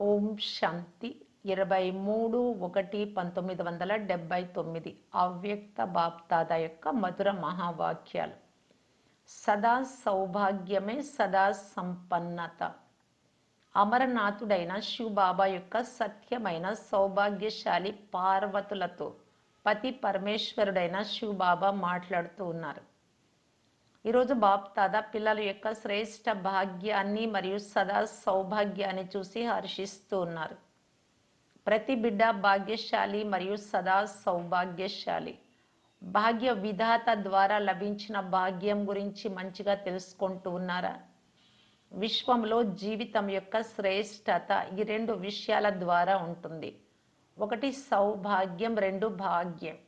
ఓం శాంతి. ఇరవై మూడు ఒకటి పంతొమ్మిది వందల డెబ్భై తొమ్మిది అవ్యక్త బాప్తాద యొక్క మధుర మహావాక్యాలు. సదా సౌభాగ్యమే సదా సంపన్నత. అమరనాథుడైన శివబాబా యొక్క సత్యమైన సౌభాగ్యశాలి పార్వతులతో పతి పరమేశ్వరుడైన శివబాబా మాట్లాడుతూ ఉన్నారు. ఈరోజు బాప్ తాత పిల్లల యొక్క శ్రేష్ట భాగ్యాన్ని మరియు సదా సౌభాగ్యాన్ని చూసి హర్షిస్తూ ఉన్నారు. ప్రతి బిడ్డ భాగ్యశాలి మరియు సదా సౌభాగ్యశాలి. భాగ్య విధాత ద్వారా లభించిన భాగ్యం గురించి మంచిగా తెలుసుకుంటూ ఉన్నారా? విశ్వంలో జీవితం యొక్క శ్రేష్టత ఈ రెండు విషయాల ద్వారా ఉంటుంది. ఒకటి సౌభాగ్యం రెండు భాగ్యం.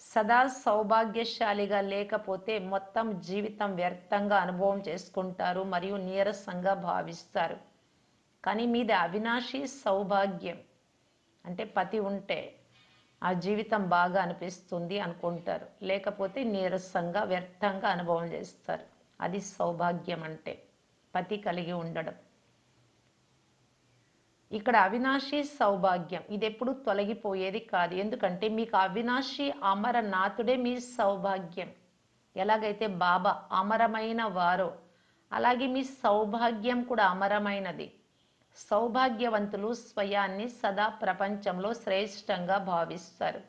సదా సౌభాగ్యశాలిగా లేకపోతే మొత్తం జీవితం వ్యర్థంగా అనుభవం చేసుకుంటారు మరియు నీరసంగా భావిస్తారు. కానీ మీది అవినాశి సౌభాగ్యం. అంటే పతి ఉంటే ఆ జీవితం బాగా అనిపిస్తుంది అనుకుంటారు. లేకపోతే నీరసంగా వ్యర్థంగా అనుభవం చేస్తారు. అది సౌభాగ్యం అంటే పతి కలిగి ఉండడం. ఇక్కడ అవినాశి సౌభాగ్యం. ఇది ఎప్పుడు తొలగిపోయేది కాదు. ఎందుకంటే మీకు అవినాశి అమరనాథుడే మీ సౌభాగ్యం. ఎలాగైతే బాబా అమరమైన వారో అలాగే మీ సౌభాగ్యం కూడా అమరమైనది. సౌభాగ్యవంతులు స్వయాన్ని సదా ప్రపంచంలో శ్రేష్టంగా భావిస్తారు.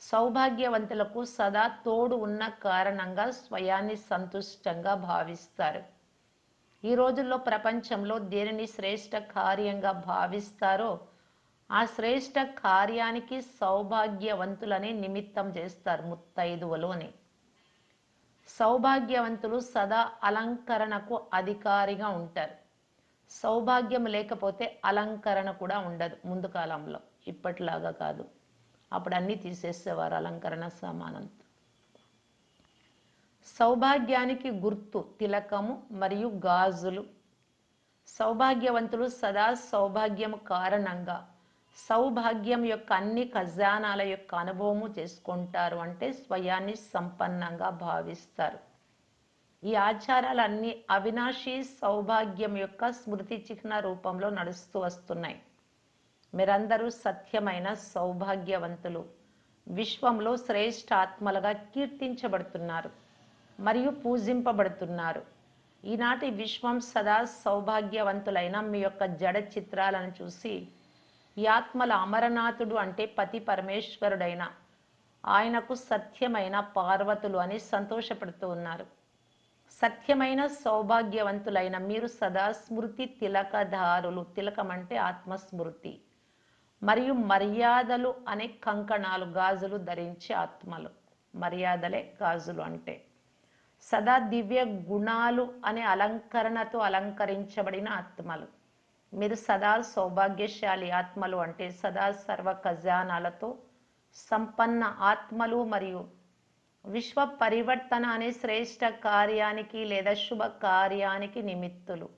సౌభాగ్యవంతులకు సదా తోడు ఉన్న కారణంగా స్వయాన్ని సంతుష్టంగా భావిస్తారు. ఈ రోజుల్లో ప్రపంచంలో దేనిని శ్రేష్ట కార్యంగా భావిస్తారో ఆ శ్రేష్ట కార్యానికి సౌభాగ్యవంతులని నిమిత్తం చేస్తారు ముత్తైదువలోని. సౌభాగ్యవంతులు సదా అలంకరణకు అధికారిగా ఉంటారు. సౌభాగ్యం లేకపోతే అలంకరణ కూడా ఉండదు ముందు కాలంలో. ఇప్పటిలాగా కాదు. అప్పుడు అన్నీ తీసేసేవారు అలంకరణ సమానం సౌభాగ్యానికి గుర్తు తిలకము మరియు గాజులు. సౌభాగ్యవంతులు సదా సౌభాగ్యం కారణంగా సౌభాగ్యం యొక్క అన్ని ఖజానాల యొక్క అనుభవము చేసుకుంటారు అంటే స్వయాన్ని సంపన్నంగా భావిస్తారు. ఈ ఆచారాలన్నీ అవినాశి సౌభాగ్యం యొక్క స్మృతి చిహ్న రూపంలో నడుస్తూ వస్తున్నాయి. మీరందరూ సత్యమైన సౌభాగ్యవంతులు. విశ్వంలో శ్రేష్ఠ ఆత్మలుగా కీర్తించబడుతున్నారు. మరియు పూజింపబడుతున్నారు. ఈనాటి విశ్వం సదా సౌభాగ్యవంతులైన మీ యొక్క జడ చిత్రాలను చూసి ఈ ఆత్మల అమరనాథుడు అంటే పతి పరమేశ్వరుడైన ఆయనకు సత్యమైన పార్వతులు అని సంతోషపడుతూ ఉన్నారు. సత్యమైన సౌభాగ్యవంతులైన మీరు సదా స్మృతి తిలకధారులు తిలకం అంటే ఆత్మస్మృతి. మరియు మర్యాదలు అనే కంకణాలు గాజులు ధరించే ఆత్మలు. మర్యాదలే గాజులు అంటే సదా దివ్య గుణాలు అనే అలంకరణతో అలంకరించబడిన ఆత్మలు. మీరు సదా సౌభాగ్యశాలి ఆత్మలు అంటే సదా సర్వ ఖజానాలతో సంపన్న ఆత్మలు మరియు విశ్వ పరివర్తన అనే శ్రేష్ట కార్యానికి లేదా శుభ కార్యానికి నిమిత్తులు.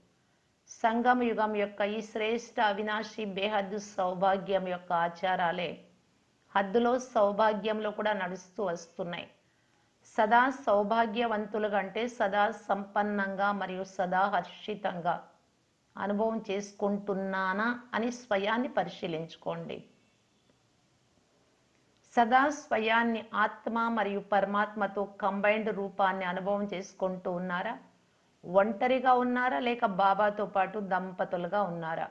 సంగమ యుగం యొక్క ఈ శ్రేష్ట అవినాశి బేహద్దు సౌభాగ్యం యొక్క ఆచారాలే హద్దులో సౌభాగ్యంలో కూడా నడుస్తూ వస్తున్నాయి. సదా సౌభాగ్యవంతులు కంటే సదా సంపన్నంగా మరియు సదా హర్షితంగా అనుభవం చేసుకుంటున్నానా అని స్వయాన్ని పరిశీలించుకోండి. సదా స్వయాన్ని ఆత్మ మరియు పరమాత్మతో కంబైన్డ్ రూపాన్ని అనుభవం చేసుకుంటూ ఉన్నారా? ఒంటరిగా ఉన్నారా లేక బాబాతో పాటు దంపతులుగా ఉన్నారా?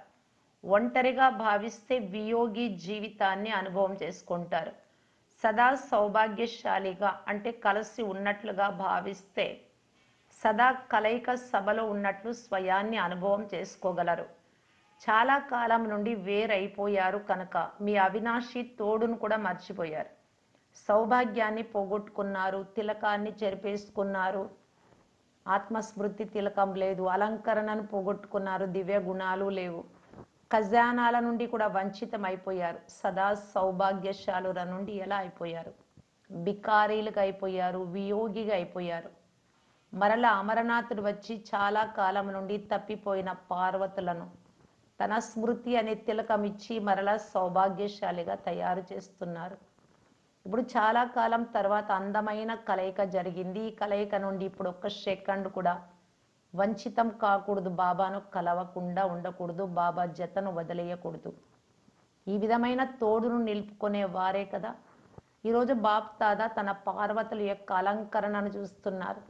ఒంటరిగా భావిస్తే వియోగి జీవితాన్ని అనుభవం చేసుకుంటారు. సదా సౌభాగ్యశాలిగా అంటే కలిసి ఉన్నట్లుగా భావిస్తే సదా కలయిక సభలో ఉన్నట్లు స్వయాన్ని అనుభవం చేసుకోగలరు. చాలా కాలం నుండి వేరైపోయారు కనుక మీ అవినాశి తోడును కూడా మర్చిపోయారు. సౌభాగ్యాన్ని పోగొట్టుకున్నారు తిలకాన్ని చెరిపేసుకున్నారు. ఆత్మస్మృతి తిలకం లేదు అలంకరణను పోగొట్టుకున్నారు దివ్య గుణాలు లేవు. ఖజానాల నుండి కూడా వంచితం అయిపోయారు సదా సౌభాగ్యశాలుల నుండి ఎలా అయిపోయారు? బికారీలుగా అయిపోయారు వియోగిగా అయిపోయారు. మరలా అమరనాథుడు వచ్చి చాలా కాలం నుండి తప్పిపోయిన పార్వతులను తన స్మృతి అనే తిలకం ఇచ్చి మరలా సౌభాగ్యశాలిగా తయారు చేస్తున్నారు. ఇప్పుడు చాలా కాలం తర్వాత అందమైన కలయిక జరిగింది. ఈ కలయిక నుండి ఇప్పుడు ఒక్క సెకండ్ కూడా వంచితం కాకూడదు బాబాను కలవకుండా ఉండకూడదు బాబా జతను వదిలేయకూడదు. ఈ విధమైన తోడును నిలుపుకునే వారే కదా. ఈరోజు బాప్ తాదా తన పార్వతుల యొక్క అలంకరణను చూస్తున్నారు.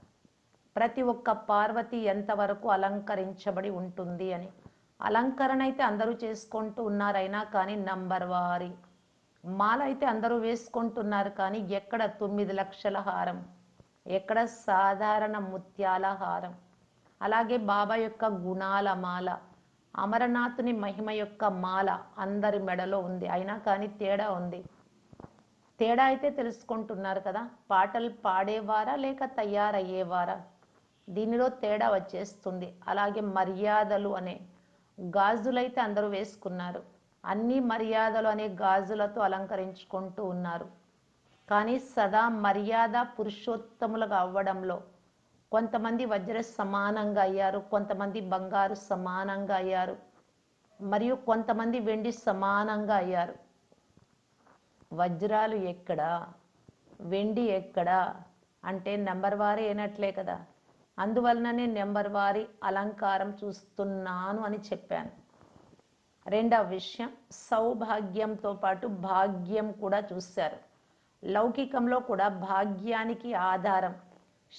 ప్రతి ఒక్క పార్వతి ఎంతవరకు అలంకరించబడి ఉంటుంది అని. అలంకరణ అయితే అందరూ చేసుకుంటూ ఉన్నారైనా కానీ నంబర్ వారి. మాల అయితే అందరూ వేసుకుంటున్నారు కానీ ఎక్కడ తొమ్మిది లక్షల హారం? ఎక్కడ సాధారణ ముత్యాల హారం? అలాగే బాబా యొక్క గుణాల మాల అమరనాథుని మహిమ యొక్క మాల అందరి మెడలో ఉంది. అయినా కానీ తేడా ఉంది. తేడా అయితే తెలుసుకుంటున్నారు కదా? పాటలు పాడేవారా లేక తయారయ్యేవారా? దీనిలో తేడా వచ్చేస్తుంది. అలాగే మర్యాదలు అనే గాజులైతే అందరూ వేసుకున్నారు. అన్ని మర్యాదలు అనే గాజులతో అలంకరించుకుంటూ ఉన్నారు. కానీ సదా మర్యాద పురుషోత్తములుగా అవ్వడంలో కొంతమంది వజ్ర సమానంగా అయ్యారు కొంతమంది బంగారు సమానంగా అయ్యారు మరియు కొంతమంది వెండి సమానంగా అయ్యారు. వజ్రాలు ఎక్కడా? వెండి ఎక్కడా? అంటే నెంబర్ వారి అయినట్లే కదా. అందువలననే నెంబర్ వారి అలంకారం చూస్తున్నాను అని చెప్పాను. రెండవ విషయం సౌభాగ్యంతో పాటు భాగ్యం కూడా చూశారు. లౌకికంలో కూడా భాగ్యానికి ఆధారం.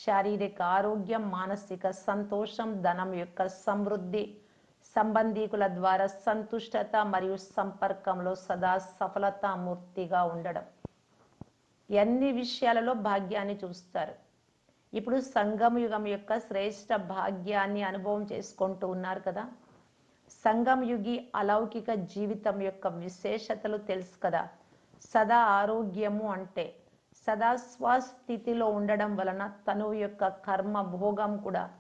శారీరక ఆరోగ్యం మానసిక సంతోషం ధనం యొక్క సమృద్ధి సంబంధీకుల ద్వారా సంతుష్టత మరియు సంపర్కంలో సదా సఫలతామూర్తిగా ఉండడం. అన్ని విషయాలలో భాగ్యాన్ని చూస్తారు? ఇప్పుడు సంగమ యుగం యొక్క శ్రేష్ట భాగ్యాన్ని అనుభవం చేసుకుంటూ ఉన్నారు కదా. సంగం యుగి అలౌకిక జీవితం యొక్క విశేషతలు తెలుసు కదా. సదా ఆరోగ్యము అంటే సదా స్వస్థితిలో ఉండడం వలన తను యొక్క కర్మ భోగం కూడా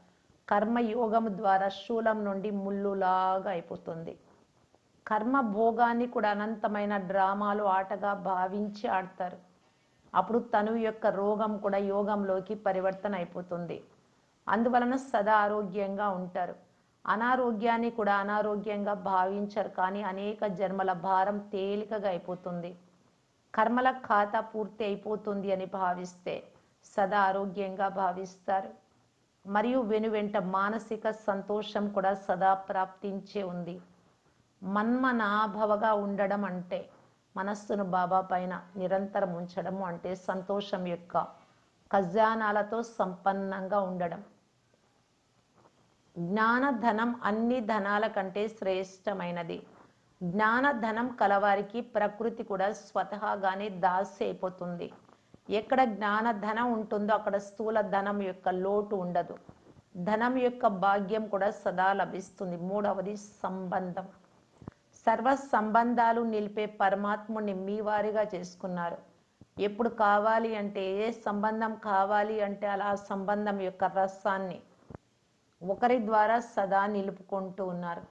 కర్మయోగం ద్వారా శూలం నుండి ముళ్ళులాగా అయిపోతుంది. కర్మ భోగాన్ని కూడా అనంతమైన డ్రామాలు ఆటగా భావించి ఆడతారు. అప్పుడు తను యొక్క రోగం కూడా యోగంలోకి పరివర్తన అయిపోతుంది. అందువలన సదా ఆరోగ్యంగా ఉంటారు. అనారోగ్యాన్ని కూడా అనారోగ్యంగా భావించరు కానీ అనేక జన్మల భారం తేలికగా అయిపోతుంది. కర్మల ఖాతా పూర్తి అయిపోతుంది అని భావిస్తే సదా ఆరోగ్యంగా భావిస్తారు. మరియు వెనువెంట మానసిక సంతోషం కూడా సదా ప్రాప్తించే ఉంది. మన్మనాభవగా ఉండడం అంటే మనస్సును బాబా పైన నిరంతరం ఉంచడము అంటే సంతోషం యొక్క ఖజానాలతో సంపన్నంగా ఉండడం. జ్ఞానధనం అన్ని ధనాల కంటే శ్రేష్టమైనది. జ్ఞానధనం కలవారికి ప్రకృతి కూడా స్వతహాగానే దాసి అయిపోతుంది. ఎక్కడ జ్ఞానధనం ఉంటుందో అక్కడ స్థూల ధనం యొక్క లోటు ఉండదు. ధనం యొక్క భాగ్యం కూడా సదా లభిస్తుంది. మూడవది సంబంధం. సర్వ సంబంధాలు నిలిపే పరమాత్ముని మీ వారిగా చేసుకున్నారు. ఎప్పుడు కావాలి అంటే ఏ సంబంధం కావాలి అంటే అలా సంబంధం యొక్క రసాన్ని ఒకరి ద్వారా సదా నిలుపుకుంటూ ఉన్నారు.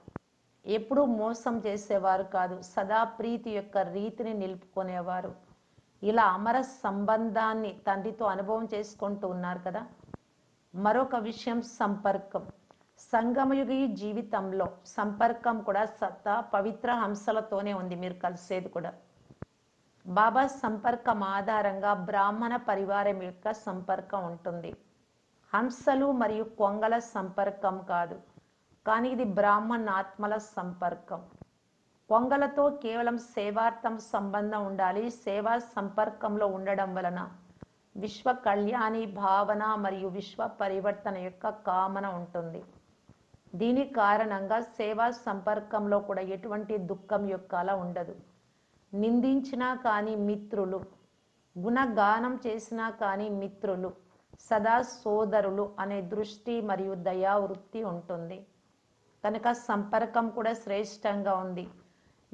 ఎప్పుడూ మోసం చేసేవారు కాదు. సదా ప్రీతి యొక్క రీతిని నిలుపుకునేవారు. ఇలా అమర సంబంధాన్ని తండ్రితో అనుభవం చేసుకుంటూ ఉన్నారు కదా. మరొక విషయం సంపర్కం. సంగమయుగి జీవితంలో సంపర్కం కూడా సత్తా పవిత్ర హంసలతోనే ఉంది. మీరు కలిసేది కూడా. బాబా సంపర్కం ఆధారంగా బ్రాహ్మణ పరివారం యొక్క సంపర్కం ఉంటుంది. హంసలు మరియు కొంగల సంపర్కం కాదు. కానీ ఇది బ్రాహ్మణ ఆత్మల సంపర్కం. కొంగలతో కేవలం సేవార్థం సంబంధం ఉండాలి సేవా సంపర్కంలో ఉండడం వలన విశ్వ కళ్యాణి భావన మరియు విశ్వ పరివర్తన యొక్క కామన ఉంటుంది. దీని కారణంగా సేవా సంపర్కంలో కూడా ఎటువంటి దుఃఖం యొక్క అలా ఉండదు. నిందించినా కానీ మిత్రులు గుణగానం చేసినా కానీ మిత్రులు సదా సోదరులు అనే దృష్టి మరియు దయావృత్తి ఉంటుంది. కనుక సంపర్కం కూడా శ్రేష్టంగా ఉంది.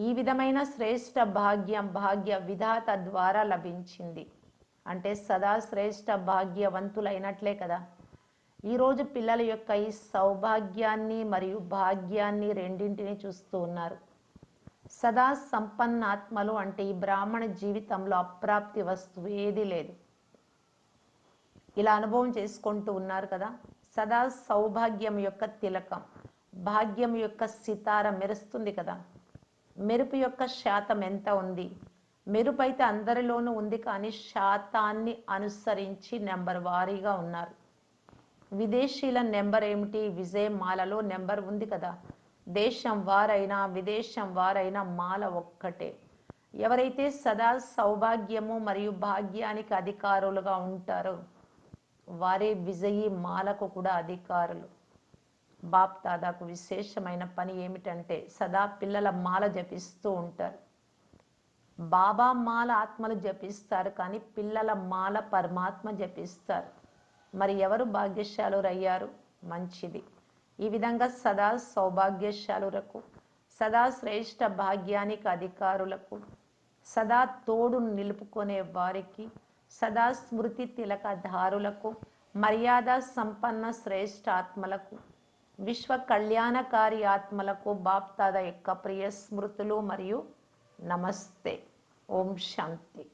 ఈ విధమైన శ్రేష్ట భాగ్యం భాగ్య విధాత ద్వారా లభించింది. అంటే సదా శ్రేష్ట భాగ్యవంతులైనట్లే కదా. ఈరోజు పిల్లల యొక్క ఈ సౌభాగ్యాన్ని మరియు భాగ్యాన్ని రెండింటిని చూస్తూ ఉన్నారు. సదా సంపన్నాత్మలు అంటే ఈ బ్రాహ్మణ జీవితంలో అప్రాప్తి వస్తువు ఏది లేదు. ఇలా అనుభవం చేసుకుంటూ ఉన్నారు కదా. సదా సౌభాగ్యం యొక్క తిలకం. భాగ్యం యొక్క సితార మెరుస్తుంది కదా. మెరుపు యొక్క శాతం ఎంత ఉంది? మెరుపు అయితే అందరిలోనూ ఉంది కానీ శాతాన్ని అనుసరించి నెంబర్ వారీగా ఉన్నారు. విదేశీయుల నెంబర్ ఏమిటి? విజయమాలలో నెంబర్ ఉంది కదా. దేశం వారైనా విదేశం వారైనా మాల ఒక్కటే. ఎవరైతే సదా సౌభాగ్యము మరియు భాగ్యానికి అధికారులుగా ఉంటారో వారే విజయీ మాలకు కూడా అధికారులు. బాప్ దాదాకు విశేషమైన పని ఏమిటంటే సదా పిల్లల మాల జపిస్తూ ఉంటారు. బాబా మాల ఆత్మలు జపిస్తారు కానీ పిల్లల మాల పరమాత్మ జపిస్తారు. మరి ఎవరు భాగ్యశాలురయ్యారు? మంచిది. ఈ విధంగా సదా సౌభాగ్యశాలురకు సదా శ్రేష్ట భాగ్యానికి అధికారులకు సదా తోడు నిలుపుకునే వారికి సదా స్మృతి తిలకధారులకు మర్యాద సంపన్న శ్రేష్ఠ ఆత్మలకు విశ్వ కళ్యాణకారి ఆత్మలకు బాప్తాద యొక్క ప్రియ స్మృతులు మరియు నమస్తే. ఓం శాంతి.